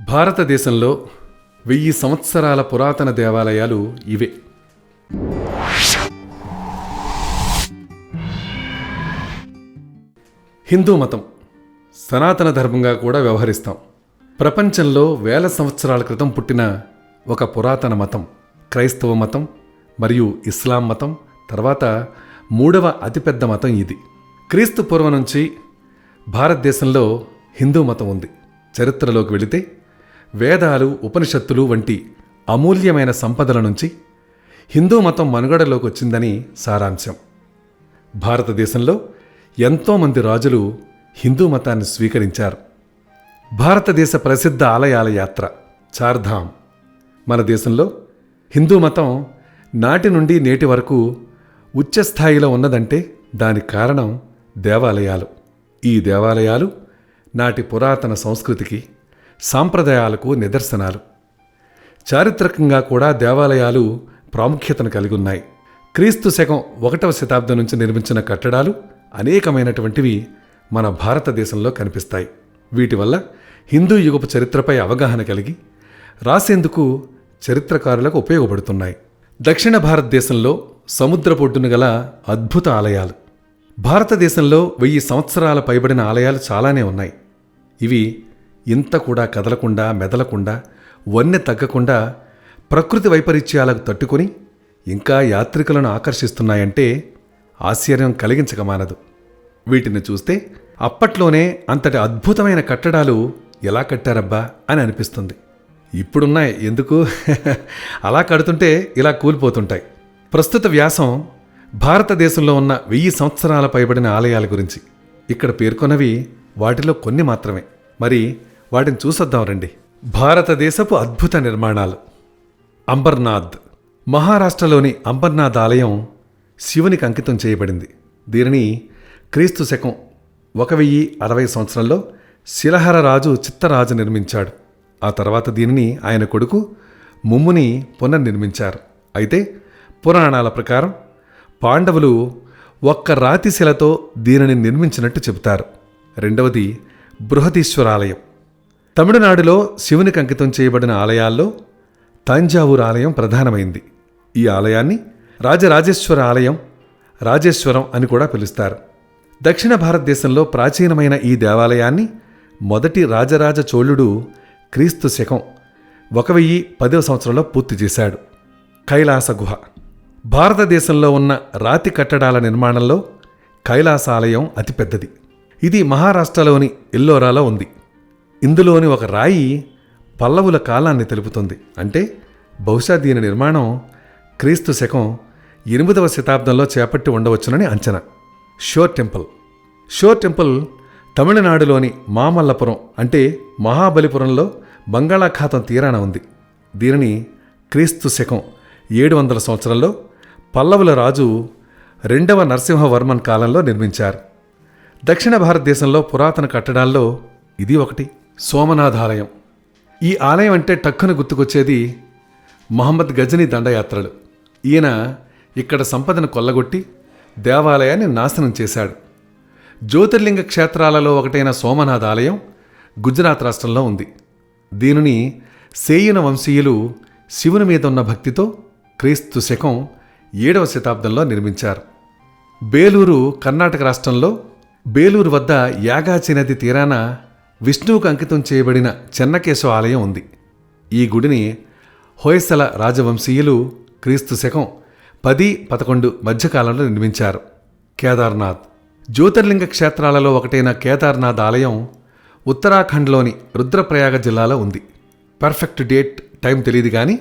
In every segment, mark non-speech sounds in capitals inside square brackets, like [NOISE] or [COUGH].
భారతదేశంలో వెయ్యి సంవత్సరాల పురాతన దేవాలయాలు ఇవే. హిందూ మతం సనాతన ధర్మంగా కూడా వ్యవహరిస్తాం. ప్రపంచంలో వేల సంవత్సరాల క్రితం పుట్టిన ఒక పురాతన మతం క్రైస్తవ మతం మరియు ఇస్లాం మతం తర్వాత మూడవ అతిపెద్ద మతం ఇది. క్రీస్తు పూర్వం నుంచి భారతదేశంలో హిందూ మతం ఉంది. చరిత్రలోకి వెళితే వేదాలు ఉపనిషత్తులు వంటి అమూల్యమైన సంపదల నుంచి హిందూ మతం మనుగడలోకి వచ్చిందని సారాంశం. భారతదేశంలో ఎంతోమంది రాజులు హిందూ మతాన్ని స్వీకరించారు. భారతదేశ ప్రసిద్ధ ఆలయాల యాత్ర చార్ధామ్. మన దేశంలో హిందూ మతం నాటి నుండి నేటి వరకు ఉచ్చస్థాయిలో ఉన్నదంటే దానికి కారణం దేవాలయాలు. ఈ దేవాలయాలు నాటి పురాతన సంస్కృతికి సాంప్రదాయాలకు నిదర్శనాలు. చారిత్రకంగా కూడా దేవాలయాలు ప్రాముఖ్యతను కలిగి ఉన్నాయి. క్రీస్తు శకం ఒకటవ శతాబ్దం నుంచి నిర్మించిన కట్టడాలు అనేకమైనటువంటివి మన భారతదేశంలో కనిపిస్తాయి. వీటి వల్ల హిందూ యుగపు చరిత్రపై అవగాహన కలిగి రాసేందుకు చరిత్రకారులకు ఉపయోగపడుతున్నాయి. దక్షిణ భారతదేశంలో సముద్రపొడ్డున గల అద్భుత ఆలయాలు. భారతదేశంలో వెయ్యి సంవత్సరాల పైబడిన ఆలయాలు చాలానే ఉన్నాయి. ఇవి ఇంత కూడా కదలకుండా మెదలకుండా వన్నె తగ్గకుండా ప్రకృతి వైపరీత్యాలకు తట్టుకొని ఇంకా యాత్రికులను ఆకర్షిస్తున్నాయంటే ఆశ్చర్యం కలిగించక మానదు. వీటిని చూస్తే అప్పట్లోనే అంతటి అద్భుతమైన కట్టడాలు ఎలా కట్టారబ్బా అని అనిపిస్తుంది. ఇప్పుడున్నాయి ఎందుకు? [LAUGHS] అలా కడుతుంటే ఇలా కూలిపోతుంటాయి. ప్రస్తుత వ్యాసం భారతదేశంలో ఉన్న వెయ్యి సంవత్సరాల పైబడిన ఆలయాల గురించి. ఇక్కడ పేర్కొన్నవి వాటిలో కొన్ని మాత్రమే. మరి వాటిని చూసొద్దాం రండి. భారతదేశపు అద్భుత నిర్మాణాలు. అంబర్నాథ్. మహారాష్ట్రలోని అంబర్నాథ్ ఆలయం శివునికి అంకితం చేయబడింది. దీనిని క్రీస్తు శకం ఒక వెయ్యి అరవై సంవత్సరంలో శిలహర రాజు చిత్తరాజు నిర్మించాడు. ఆ తర్వాత దీనిని ఆయన కొడుకు ముమ్ముని పునర్నిర్మించారు. అయితే పురాణాల ప్రకారం పాండవులు ఒక్క రాతి శిలతో దీనిని నిర్మించినట్టు చెబుతారు. రెండవది బృహదీశ్వరాలయం. తమిళనాడులో శివునికి అంకితం చేయబడిన ఆలయాల్లో తంజావూరు ఆలయం ప్రధానమైంది. ఈ ఆలయాన్ని రాజరాజేశ్వర ఆలయం రాజేశ్వరం అని కూడా పిలుస్తారు. దక్షిణ భారతదేశంలో ప్రాచీనమైన ఈ దేవాలయాన్ని మొదటి రాజరాజ చోళుడు క్రీస్తు శకం ఒక వెయ్యి పదవ సంవత్సరంలో పూర్తి చేశాడు. కైలాస గుహ. భారతదేశంలో ఉన్న రాతి కట్టడాల నిర్మాణంలో కైలాస ఆలయం అతిపెద్దది. ఇది మహారాష్ట్రలోని ఎల్లోరాలో ఉంది. ఇందులోని ఒక రాయి పల్లవుల కాలాన్ని తెలుపుతుంది. అంటే బహుశా దీని నిర్మాణం క్రీస్తు శకం ఎనిమిదవ శతాబ్దంలో చేపట్టి ఉండవచ్చునని అంచనా. షోర్ టెంపుల్. షోర్ టెంపుల్ తమిళనాడులోని మామల్లపురం అంటే మహాబలిపురంలో బంగాళాఖాతం తీరాన ఉంది. దీనిని క్రీస్తు శకం ఏడు వందల సంవత్సరంలో పల్లవుల రాజు రెండవ నరసింహవర్మన్ కాలంలో నిర్మించారు. దక్షిణ భారతదేశంలో పురాతన కట్టడాల్లో ఇది ఒకటి. సోమనాథాలయం. ఈ ఆలయం అంటే టక్కున గుర్తుకొచ్చేది మహమ్మద్ గజనీ దండయాత్రలు. ఈయన ఇక్కడ సంపదను కొల్లగొట్టి దేవాలయాన్ని నాశనం చేశాడు. జ్యోతిర్లింగ క్షేత్రాలలో ఒకటైన సోమనాథ ఆలయం గుజరాత్ రాష్ట్రంలో ఉంది. దీనిని సేయున వంశీయులు శివుని మీద ఉన్న భక్తితో క్రీస్తు శకం ఏడవ శతాబ్దంలో నిర్మించారు. బేలూరు కర్ణాటక రాష్ట్రంలో బేలూరు వద్ద యాగాచి నది తీరాన విష్ణువుకు అంకితం చేయబడిన చెన్నకేశవ ఆలయం ఉంది. ఈ గుడిని హోయసల రాజవంశీయులు క్రీస్తు శకం పది పదకొండు మధ్యకాలంలో నిర్మించారు. కేదార్నాథ్. జ్యోతిర్లింగ క్షేత్రాలలో ఒకటైన కేదార్నాథ్ ఆలయం ఉత్తరాఖండ్లోని రుద్రప్రయాగ జిల్లాలో ఉంది. పర్ఫెక్ట్ డేట్ టైం తెలియదు కానీ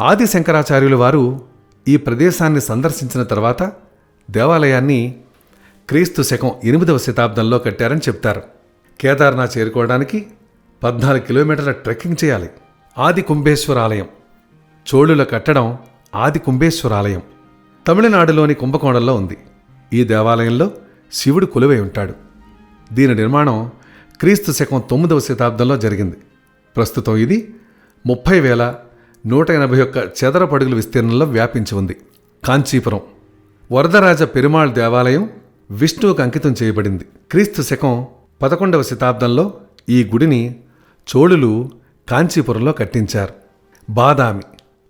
ఆది శంకరాచార్యులు వారు ఈ ప్రదేశాన్ని సందర్శించిన తర్వాత దేవాలయాన్ని క్రీస్తు శకం ఎనిమిదవ శతాబ్దంలో కట్టారని చెప్తారు. కేదార్నాథ్ చేరుకోవడానికి పద్నాలుగు కిలోమీటర్ల ట్రెక్కింగ్ చేయాలి. ఆది కుంభేశ్వర ఆలయం చోళుల కట్టడం ఆది కుంభేశ్వర ఆలయం తమిళనాడులోని కుంభకోణంలో ఉంది. ఈ దేవాలయంలో శివుడు కొలువై ఉంటాడు. దీని నిర్మాణం క్రీస్తు శకం తొమ్మిదవ శతాబ్దంలో జరిగింది. ప్రస్తుతం ఇది ముప్పై వేల నూట ఎనభై ఒక్క చదరపడుగుల విస్తీర్ణంలో వ్యాపించి ఉంది. కాంచీపురం. వరదరాజ పెరుమాళ్ దేవాలయం విష్ణువుకు అంకితం చేయబడింది. క్రీస్తు శకం పదకొండవ శతాబ్దంలో ఈ గుడిని చోళులు కాంచీపురంలో కట్టించారు. బాదామి.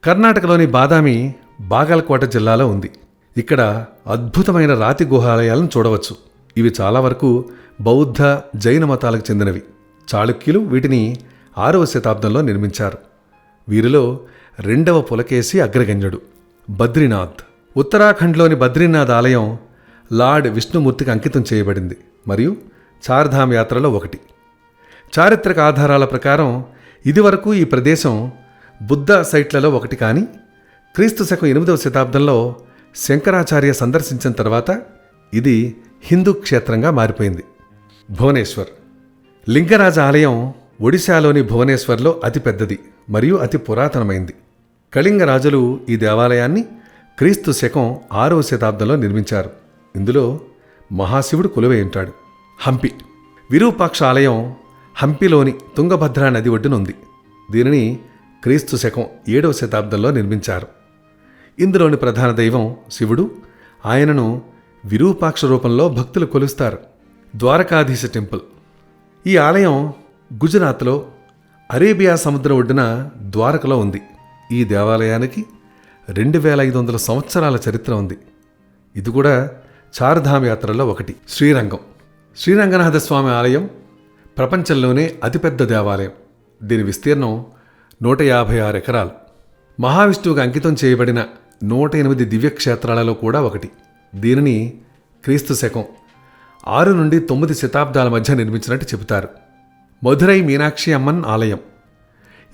కర్ణాటకలోని బాదామి బాగల్కోట జిల్లాలో ఉంది. ఇక్కడ అద్భుతమైన రాతి గుహాలయాలను చూడవచ్చు. ఇవి చాలా వరకు బౌద్ధ జైన మతాలకు చెందినవి. చాళుక్యులు వీటిని ఆరవ శతాబ్దంలో నిర్మించారు. వీరిలో రెండవ పులకేసి అగ్రగణ్యుడు బద్రీనాథ్. ఉత్తరాఖండ్లోని బద్రీనాథ్ ఆలయం లార్డ్ విష్ణుమూర్తికి అంకితం చేయబడింది. మరియు చార్ధామ్ యాత్రలో ఒకటి. చారిత్రక ఆధారాల ప్రకారం ఇదివరకు ఈ ప్రదేశం బుద్ధ సైట్లలో ఒకటి కానీ క్రీస్తు శకం ఎనిమిదవ శతాబ్దంలో శంకరాచార్య సందర్శించిన తర్వాత ఇది హిందూ క్షేత్రంగా మారిపోయింది. భువనేశ్వర్. లింగరాజ ఆలయం ఒడిశాలోని భువనేశ్వర్లో అతిపెద్దది మరియు అతి పురాతనమైంది. కళింగ రాజులు ఈ దేవాలయాన్ని క్రీస్తు శకం ఆరవ శతాబ్దంలో నిర్మించారు. ఇందులో మహాశివుడు కొలువై ఉంటాడు. హంపి. విరూపాక్ష ఆలయం హంపిలోని తుంగభద్రా నది ఒడ్డున ఉంది. దీనిని క్రీస్తు శకం ఏడవ శతాబ్దంలో నిర్మించారు. ఇందులోని ప్రధాన దైవం శివుడు. ఆయనను విరూపాక్ష రూపంలో భక్తులు కొలుస్తారు. ద్వారకాధీశ టెంపుల్. ఈ ఆలయం గుజరాత్లో అరేబియా సముద్రం ఒడ్డున ద్వారకలో ఉంది. ఈ దేవాలయానికి రెండు వేల ఐదు వందల సంవత్సరాల చరిత్ర ఉంది. ఇది కూడా చార్ధామ్ యాత్రలో ఒకటి. శ్రీరంగం. శ్రీరంగనాథ స్వామి ఆలయం ప్రపంచంలోనే అతిపెద్ద దేవాలయం. దీని విస్తీర్ణం నూట యాభై ఆరు ఎకరాలు. మహావిష్ణువుకు అంకితం చేయబడిన నూట ఎనిమిది దివ్యక్షేత్రాలలో కూడా ఒకటి. దీనిని క్రీస్తు శకం ఆరు నుండి తొమ్మిది శతాబ్దాల మధ్య నిర్మించినట్టు చెబుతారు. మధురై మీనాక్షి అమ్మన్ ఆలయం.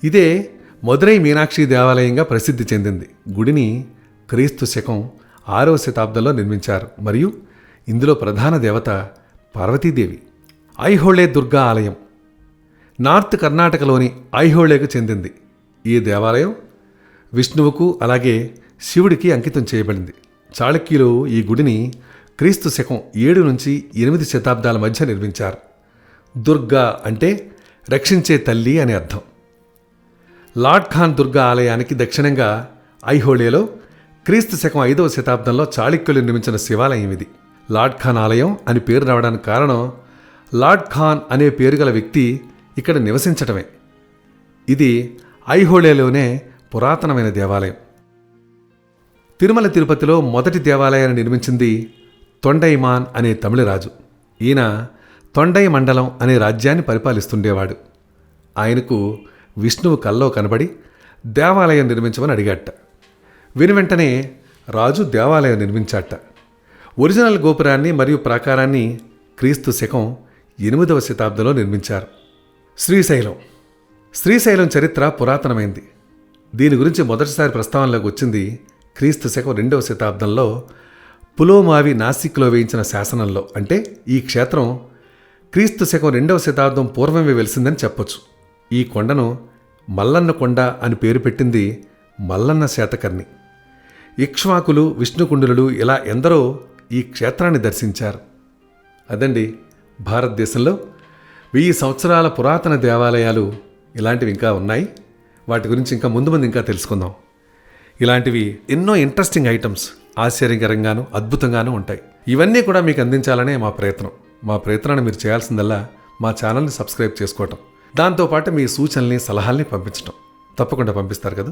ఇదే మధురై మీనాక్షి దేవాలయంగా ప్రసిద్ధి చెందింది. గుడిని క్రీస్తు శకం ఆరవ శతాబ్దంలో నిర్మించారు. మరియు ఇందులో ప్రధాన దేవత పార్వతీదేవి ఐహోళే దుర్గా ఆలయం నార్త్ కర్ణాటకలోని ఐహోళేకు చెందింది. ఈ దేవాలయం విష్ణువుకు అలాగే శివుడికి అంకితం చేయబడింది. చాళుక్యులు ఈ గుడిని క్రీస్తు శకం ఏడు నుంచి ఎనిమిది శతాబ్దాల మధ్య నిర్మించారు. దుర్గా అంటే రక్షించే తల్లి అని అర్థం. లార్డ్ ఖాన్ దుర్గా ఆలయానికి దక్షిణంగా ఐహోళేలో క్రీస్తు శకం ఐదవ శతాబ్దంలో చాళుక్యులు నిర్మించిన శివాలయం ఇది. లార్డ్ ఖాన్ ఆలయం అని పేరు రావడానికి కారణం లార్డ్ ఖాన్ అనే పేరు గల వ్యక్తి ఇక్కడ నివసించటమే. ఇది ఐహోళేలోనే పురాతనమైన దేవాలయం. తిరుమల తిరుపతిలో మొదటి దేవాలయాన్ని నిర్మించింది తొండైమాన్ అనే తమిళరాజు ఈయన తొండై మండలం అనే రాజ్యాన్ని పరిపాలిస్తుండేవాడు. ఆయనకు విష్ణువు కల్లో కనబడి దేవాలయం నిర్మించమని అడిగాట. విని వెంటనే రాజు దేవాలయం నిర్మించాట. ఒరిజినల్ గోపురాన్ని మరియు ప్రాకారాన్ని క్రీస్తు శకం ఎనిమిదవ శతాబ్దంలో నిర్మించారు. శ్రీశైలం. శ్రీశైలం చరిత్ర పురాతనమైంది. దీని గురించి మొదటిసారి ప్రస్తావనలోకి వచ్చింది క్రీస్తు శకం రెండవ శతాబ్దంలో పులోమావి నాసిక్లో వేయించిన శాసనంలో. అంటే ఈ క్షేత్రం క్రీస్తు శకం రెండవ శతాబ్దం పూర్వమే వెలిసిందని చెప్పొచ్చు. ఈ కొండను మల్లన్న కొండ అని పేరు పెట్టింది మల్లన్న శాతకర్ణి. ఇక్ష్వాకులు విష్ణుకుండులు ఇలా ఎందరో ఈ క్షేత్రాన్ని దర్శించారు. అదండి భారతదేశంలో వెయ్యి సంవత్సరాల పురాతన దేవాలయాలు ఇలాంటివి ఇంకా ఉన్నాయి. వాటి గురించి ఇంకా ముందు ముందు ఇంకా తెలుసుకుందాం. ఇలాంటివి ఎన్నో ఇంట్రెస్టింగ్ ఐటమ్స్ ఆశ్చర్యకరంగాను అద్భుతంగాను ఉంటాయి. ఇవన్నీ కూడా మీకు అందించాలనే మా ప్రయత్నం. మా ప్రయత్నాన్ని మీరు చేయాల్సిందల్లా మా ఛానల్ని సబ్స్క్రైబ్ చేసుకోవటం. దాంతోపాటు మీ సూచనల్ని సలహాల్ని పంపించడం తప్పకుండా పంపిస్తారు కదా.